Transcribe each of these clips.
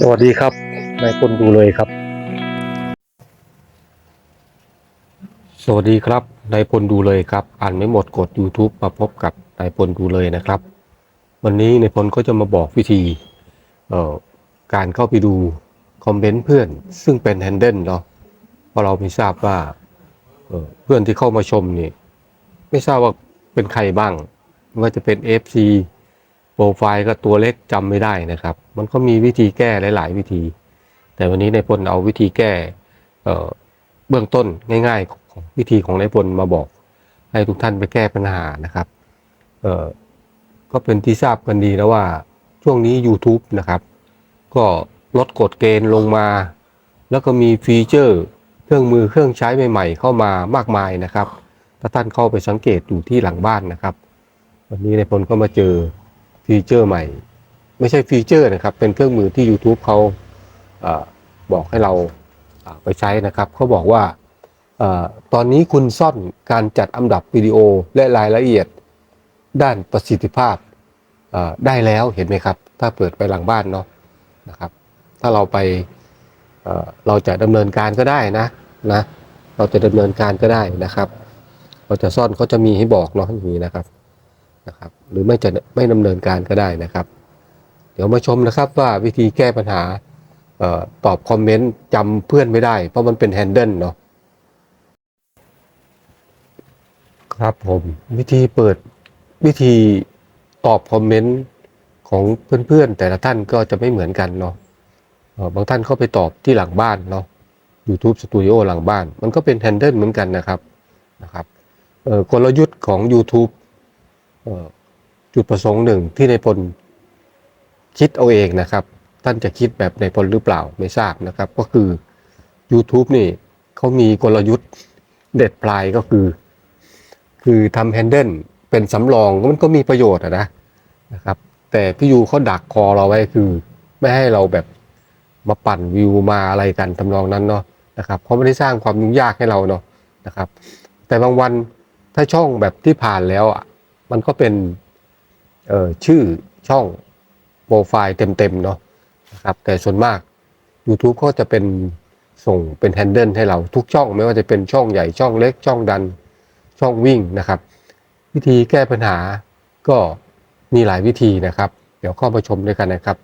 สวัสดีครับนายพลดูเลยครับ สวัสดีครับนายพลดูเลยครับ อ่านไม่หมดกด YouTube มาพบกับนายพลดูเลยนะครับ วันนี้นายพลก็จะมาบอกวิธีเอ่อการเข้าไปดูคอมเมนต์เพื่อน ซึ่งเป็นแฮนเดิลเนาะเพราะเราไม่ทราบว่าเเพื่อนที่เข้ามาชมนี่ ไม่ทราบว่าเป็นใครบ้าง ว่าจะเป็น FC โปรไฟล์ก็ตัวเล็กจำไม่ได้นะครับ มันก็มีวิธีแก้หลาย ๆ วิธี แต่วันนี้นายพลเอาวิธีแก้เอ่เบื้องต้นง่ายๆของวิธีของนายพลมาบอก ให้ทุกท่านไปแก้ปัญหานะครับเก็เป็นที่ทราบกันดีแล้วว่าช่วงนี้ YouTube นะครับ ก็ลดกฎเกณฑ์ลงมา แล้วก็มีฟีเจอร์เครื่องมือเครื่องใช้ใหม่ ๆ เข้ามามากมายนะครับ ถ้าท่านเข้าไปสังเกตดูที่หลังบ้านนะครับ วันนี้ในพลก็มาเจอ ฟีเจอร์ใหม่ ไม่ใช่ฟีเจอร์นะครับ เป็นเครื่องมือที่ YouTube เขาอบอกให้เราไปใช้นะครับเขาบอกว่าอตอนนี้คุณซ่อนการจัดอันดับวิดีโอและรายละเอียดด้านประสิทธิภาพได้แล้วเห็นไหมครับ ถ้าเปิดไปหลังบ้านเนาะนะครับ ถ้าเราไปเเราจะดำเนินการก็ได้นะนะ เราจะดำเนินการก็ได้นะครับ เราจะซ่อนเขาจะมีให้บอกเนาะอย่างนี้นะครับ นะครับ หรือไม่จะไม่ดำเนินการก็ได้นะครับ เดี๋ยวมาชมนะครับว่าวิธีแก้ปัญหาออตอบคอมเมนต์จำเพื่อนไม่ได้ เพราะมันเป็นแฮนเดิลเนาะครับผมวิธีเปิดวิธีตอบคอมเมนต์ของเพื่อนๆ แต่ละท่านก็จะไม่เหมือนกันเนาะออบางท่านเข้าไปตอบที่หลังบ้านเนาะ YouTube Studio หลังบ้าน มันก็เป็นแฮนเดิลเหมือนกันนะครับนะครับกลยุทธ์ของ YouTube จุดประสงค์หนึ่งที่ในพลคิดเอาเองนะครับ ท่านจะคิดแบบในพลหรือเปล่าไม่ทราบนะครับ ก็คือ YouTube นี่เขามีกลยุทธ์เด็ดปลายก็คือ คือทำแฮนเดิลเป็นสำรองมันก็มีประโยชน์นะนะครับ แต่พี่ยูเขาดักคอเราไว้คือ ไม่ให้เราแบบมาปั่นวิวมาอะไรกันทำนองนั้นเนาะนะครับเขาไม่ได้สร้างความยุ่งยากให้เราเนาะนะครับ แต่บางวันถ้าช่องแบบที่ผ่านแล้วอะ มันก็เป็นชื่อช่องโปรไฟล์เต็มๆเนาะนะครับแต่ส่วนมาก YouTube ก็จะเป็นส่งเป็นแฮนเดิลให้เราทุกช่องไม่ว่าจะเป็นช่องใหญ่ช่องเล็กช่องดันช่องวิ่งนะครับ วิธีแก้ปัญหาก็มีหลายวิธีนะครับ เดี๋ยวเข้ามาชมด้วยกันนะครับ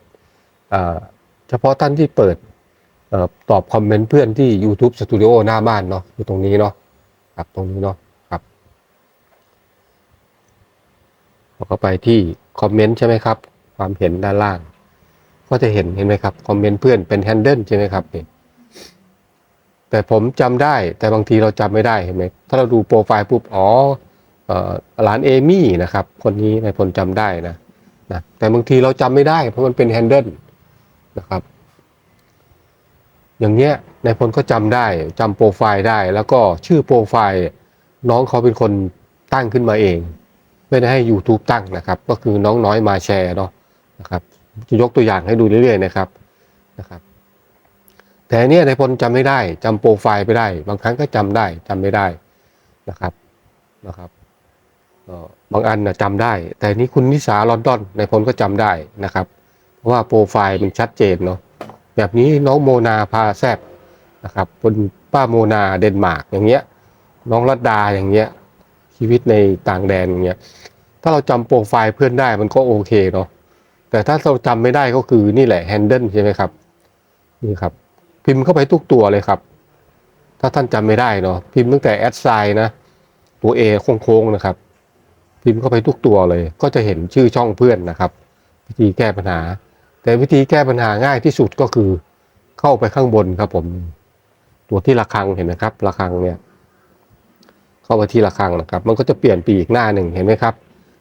เฉพาะท่านที่เปิดออตอบคอมเมนต์เพื่อนที่ YouTube Studio หน้าบ้านเนาะอยู่ตรงนี้เนาะครับตรงนี้เนาะครับ เราก็ไปที่คอมเมนต์ใช่ไหมครับ ความเห็นด้านล่าง ก็จะเห็นเห็นไหมครับคอมเมนต์เพื่อนเป็นแฮนเดิลใช่ไหมครับนี่แต่ผมจำได้แต่บางทีเราจำไม่ได้เห็นไหมถ้าเราดูโปรไฟล์ปุ๊บอ๋อเอ่อร้านเอมี่นะครับ คนนี้นายพลจำได้นะนะแต่บางทีเราจำไม่ได้ เพราะมันเป็นแฮนเดิลนะครับ อย่างเงี้ยนายพลก็จำได้จำโปรไฟล์ได้ แล้วก็ชื่อโปรไฟล์น้องเขาเป็นคนตั้งขึ้นมาเอง ไม่ได้ให้ YouTube ตั้งนะครับ ก็คือน้องน้อยมาแชร์เนาะนะครับจะยกตัวอย่างให้ดูเรื่อยๆนะครับนะครับ แต่อันเนี่ยในพลจำไม่ได้จำโปรไฟล์ไปได้ บางครั้งก็จำได้จำไม่ได้นะครับนะครับเอ่อบางอันนะจำได้ แต่นี้คุณนิสาลอนดอนในพลก็จำได้นะครับ เพราะว่าโปรไฟล์มันชัดเจนเนาะแบบนี้น้องโมนาพาแซบนะครับคนป้าโมนาเดนมาร์กอย่างเงี้ย น้องรัตดาอย่างเงี้ย ชีวิตในต่างแดนอย่างเงี้ยถ้าเราจำโปรไฟล์เพื่อนได้มันก็โอเคเนาะแต่ถ้าเราจำไม่ได้ก็คือนี่แหละแฮนเดิลใช่ไหมครับนี่ครับ พิมพ์เข้าไปทุกตัวเลยครับ ถ้าท่านจำไม่ได้เนาะพิมพ์ตั้งแต่แอดไซน์นะตัวเอโค้งๆนะครับ พิมพ์เข้าไปทุกตัวเลย ก็จะเห็นชื่อช่องเพื่อนนะครับ วิธีแก้ปัญหา แต่วิธีแก้ปัญหาง่ายที่สุดก็คือ เข้าไปข้างบนครับผม ตัวที่ระฆังเห็นไหมครับระฆังเนี่ย เข้าไปที่ระฆังนะครับ มันก็จะเปลี่ยนไปอีกหน้าหนึ่งเห็นไหมครับ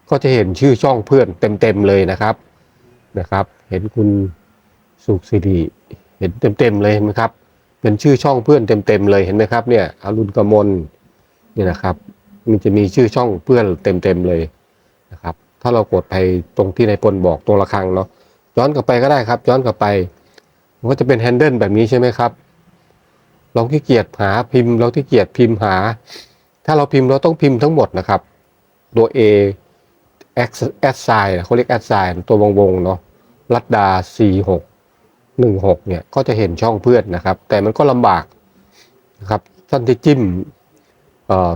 ก็จะเห็นชื่อช่องเพื่อนเต็มๆเลยนะครับนะครับ เห็นคุณสุขสิริเห็นเต็มๆเลยเห็นไหมครับเป็นชื่อช่องเพื่อนเต็มๆเลยเห็นไหมครับเนี่ยอรุณกมลเนี่ยนะครับ มันจะมีชื่อช่องเพื่อนเต็มๆเลยนะครับ ถ้าเรากดไปตรงที่ในายพลบอกตรงระฆังเนาะย้อนกลับไปก็ได้ครับ ย้อนกลับไปมันก็จะเป็นแฮนเดิลแบบนี้ใช่ไหมครับเราขี้เกียจหาพิมพ์เราขี้เกียจพิมพ์หา ถ้าเราพิมพ์เราต้องพิมพ์ทั้งหมดนะครับ ตัว A แอดไซน์เขาเรียกแอดไซน์ตัววงวงๆเนาะรัดดา 46หนึ่งหกเนี่ย ก็จะเห็นช่องเพื่อนนะครับ แต่มันก็ลำบากนะครับท่านที่จิ้ม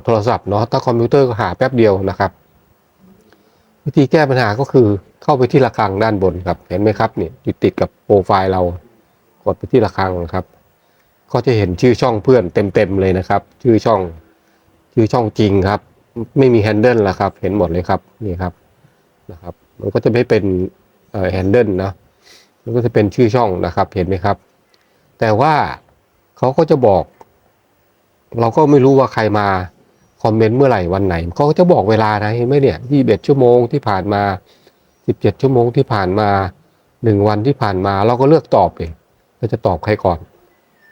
โทรศัพท์เนาะถ้าคอมพิวเตอร์ก็หาแป๊บเดียวนะครับ วิธีแก้ปัญหาก็คือเข้าไปที่ระฆังด้านบนครับ เห็นไหมครับเนี่ยอยู่ติดกับโปรไฟล์เรากดไปที่ระฆังครับ ก็จะเห็นชื่อช่องเพื่อนเต็มๆเลยนะครับ ชื่อช่อง ชื่อช่องจริงครับ ไม่มีแฮนเดิลแล้วครับ เห็นหมดเลยครับนี่ครับนะครับ มันก็จะไม่เป็นแฮนเดิลนะมันก็จะเป็นชื่อช่องนะครับ เห็นไหมครับ แต่ว่าเขาก็จะบอก เราก็ไม่รู้ว่าใครมาคอมเมนต์เมื่อไหร่วันไหนเขาก็จะบอกเวลานะเห็นไหมเนี่ยยี่สิบเอ็ดชั่วโมงที่ผ่านมาสิบเจ็ดชั่วโมงที่ผ่านมาหนึ่งวันที่ผ่านมา เราก็เลือกตอบเองเราจะตอบใครก่อน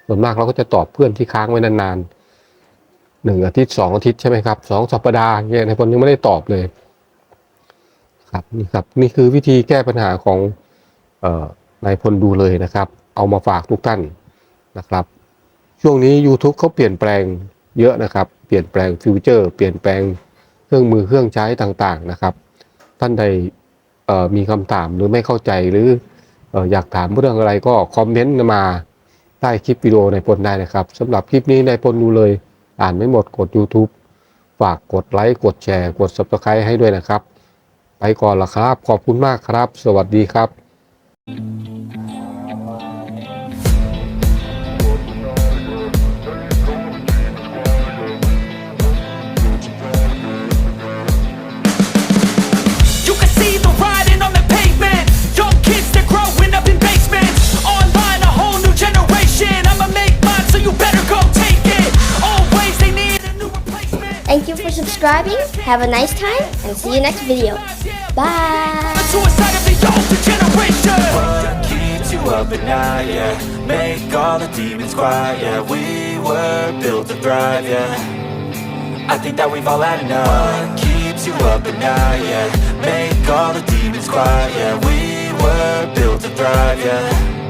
ส่วนมากเราก็จะตอบเพื่อนที่ค้างไว้นานๆ หนึ่งอาทิตย์สองอาทิตย์ใช่ไหมครับสองสัปดาห์เนี่ยในคนยังไม่ได้ตอบเลยครับนี่ครับนี่คือวิธีแก้ปัญหาของนายพลดูเลยนะครับ เอามาฝากทุกท่านนะครับ ช่วงนี้ YouTube เขาเปลี่ยนแปลงเยอะนะครับ เปลี่ยนแปลงฟิวเจอร์ เปลี่ยนแปลงเครื่องมือเครื่องใช้ต่างๆนะครับ ท่านใดมีคำถามหรือไม่เข้าใจหรืออออยากถามเรื่องอะไรก็คอมเมนต์มาใต้คลิปวิดีโอในพลได้นะครับสำหรับคลิปนี้ในพลดูเลย อ่านไม่หมดกด YouTube ฝากกดไลค์กดแชร์กด Subscribe ให้ด้วยนะครับ ไปก่อนละครับ ขอบคุณมากครับ สวัสดีครับ You subscribing. Have a nice time and see you next video. Bye. The suicide of the older generation. What keeps you up at night, yeah Make all the demons quiet, yeah We were built to thrive, yeah I think that we've all had enough What keeps you up at night, yeah Make all the demons quiet, yeah We were built to thrive, yeah